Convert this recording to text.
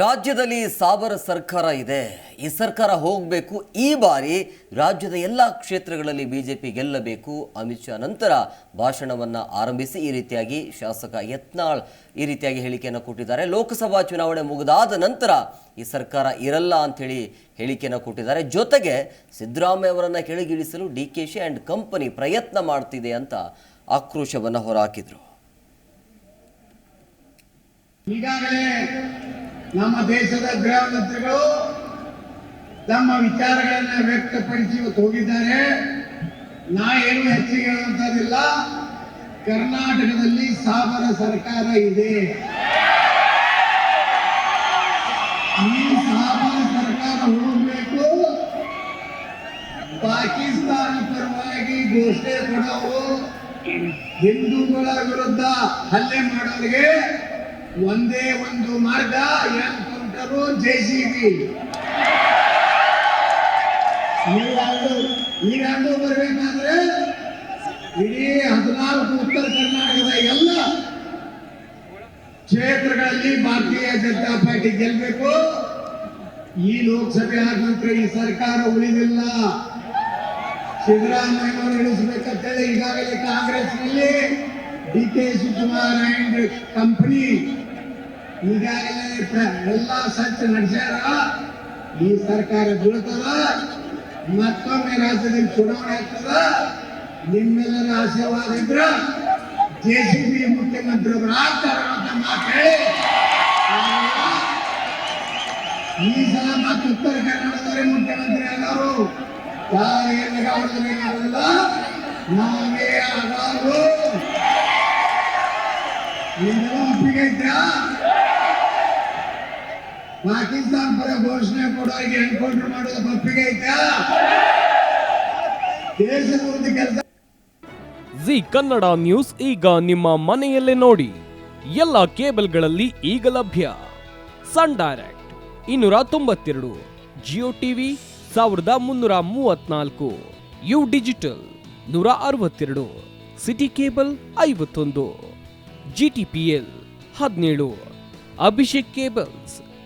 ರಾಜ್ಯದಲ್ಲಿ ಸಾಬರ ಸರ್ಕಾರ ಇದೆ. ಈ ಸರ್ಕಾರ ಹೋಗಬೇಕು. ಈ ಬಾರಿ ರಾಜ್ಯದ ಎಲ್ಲ ಕ್ಷೇತ್ರಗಳಲ್ಲಿ ಬಿ ಜೆ ಪಿ ಗೆಲ್ಲಬೇಕು. ಅಮಿತ್ ಶಾ ನಂತರ ಭಾಷಣವನ್ನು ಆರಂಭಿಸಿ ಈ ರೀತಿಯಾಗಿ ಶಾಸಕ ಯತ್ನಾಳ್ ಈ ರೀತಿಯಾಗಿ ಹೇಳಿಕೆಯನ್ನು ಕೊಟ್ಟಿದ್ದಾರೆ. ಲೋಕಸಭಾ ಚುನಾವಣೆ ಮುಗಿದಾದ ನಂತರ ಈ ಸರ್ಕಾರ ಇರಲ್ಲ ಅಂಥೇಳಿ ಹೇಳಿಕೆಯನ್ನು ಕೊಟ್ಟಿದ್ದಾರೆ. ಜೊತೆಗೆ ಸಿದ್ದರಾಮಯ್ಯ ಅವರನ್ನು ಕೆಳಗಿಳಿಸಲು D K Shi and company ಪ್ರಯತ್ನ ಮಾಡ್ತಿದೆ ಅಂತ ಆಕ್ರೋಶವನ್ನು ಹೊರಹಾಕಿದರು ಈಗಾಗಲೇ ನಮ್ಮ ದೇಶದ ಗೃಹ ತಮ್ಮ ವಿಚಾರಗಳನ್ನ ವ್ಯಕ್ತಪಡಿಸಿ ಹೋಗಿದ್ದಾರೆ. ನಾ ಏನು ಹೆಚ್ಚಿಗೆ ಹೇಳುವಂತದಿಲ್ಲ ಕರ್ನಾಟಕದಲ್ಲಿ ಸಾಬರ ಸರ್ಕಾರ ಇದೆ. ಈ ಸಾಬರ ಸರ್ಕಾರ ಹೋಗಬೇಕು. ಪಾಕಿಸ್ತಾನ ಪರವಾಗಿ ಘೋಷಣೆ ಕೊಡೋರು ಹಿಂದೂಗಳ ವಿರುದ್ಧ ಹಲ್ಲೆ ಮಾಡೋರಿಗೆ ಒಂದೇ ಒಂದು ಮಾರ್ಗ ಎನ್ಕೌಂಟರು ಜೆಸಿಬಿ ಈಗಾಗಲೂ ಈಗಾಗಲೂ ಬರಬೇಕಾದ್ರೆ ಇಡೀ ಹದಿನಾಲ್ಕು ಉತ್ತರ ಕರ್ನಾಟಕದ ಎಲ್ಲ ಕ್ಷೇತ್ರಗಳಲ್ಲಿ ಭಾರತೀಯ ಜನತಾ ಪಾರ್ಟಿ ಗೆಲ್ಲಬೇಕು ಈ ಲೋಕಸಭೆ ಆದ ನಂತರ ಈ ಸರ್ಕಾರ ಉಳಿದಿಲ್ಲ. ಸಿದ್ದರಾಮಯ್ಯ ಅವರು ಇಳಿಸಬೇಕಂತೇಳಿ ಈಗಾಗಲೇ ಕಾಂಗ್ರೆಸ್ನಲ್ಲಿ D K Shivakumar and company ಈಗಾಗಲೇ ಎಲ್ಲ ಸಂಚು ನಡೆಸ್ಯಾರ. ಈ ಸರ್ಕಾರ ಬೀಳ್ತದ, ಮತ್ತೊಮ್ಮೆ ರಾಜ್ಯದಲ್ಲಿ ಚುನಾವಣೆ ಆಗ್ತದ. ನಿಮ್ಮೆಲ್ಲರ ಆಶೀರ್ವಾದ ಇದ್ರ, ಜೆ ಸಿ ಬಿ ಮುಖ್ಯಮಂತ್ರಿಗಳು ಆಗ್ತಾರ ಅಂತ ಈ ಸಲ ಮತ್ತೆ ಉತ್ತರ ಕನ್ನಡದವರೇ ಮುಖ್ಯಮಂತ್ರಿ ಆದವರು. ಯಾರಿಗೆ ಏನಾಗಲ್ಲ ನಾವೇ ಆಗಾರು ಪಾಕಿಸ್ತಾನ ಪರ ಘೋಷಣೆ ಕೊಡೋರಿಗೆ ಎನ್ಕೌಂಟರ್ ಮಾಡೋದು ಒಪ್ಪಿಗೆ ಐತಾ ದೇಶದ ವಿರುದ್ಧ ಕೆಲಸ ಜಿ ಕನ್ನಡ ನ್ಯೂಸ್ ಈಗ ನಿಮ್ಮ ಮನೆಯಲ್ಲೇ ನೋಡಿ. ಎಲ್ಲ ಕೇಬಲ್ಗಳಲ್ಲಿ ಈಗ ಲಭ್ಯ. ಸನ್ ಡೈರೆಕ್ಟ್ ಇನ್ನೂರ ತೊಂಬತ್ತೆರಡು, ಜಿಯೋ ಟಿವಿ ಸಾವಿರದ ಮುನ್ನೂರ ಮೂವತ್ನಾಲ್ಕು, ಯು ಡಿಜಿಟಲ್ ನೂರ ಅರವತ್ತೆರಡು, ಸಿಟಿ ಕೇಬಲ್ ಐವತ್ತೊಂದು, ಜಿ ಟಿ ಪಿ ಎಲ್ ಹದಿನೇಳು, ಅಭಿಷೇಕ್ ಕೇಬಲ್ಸ್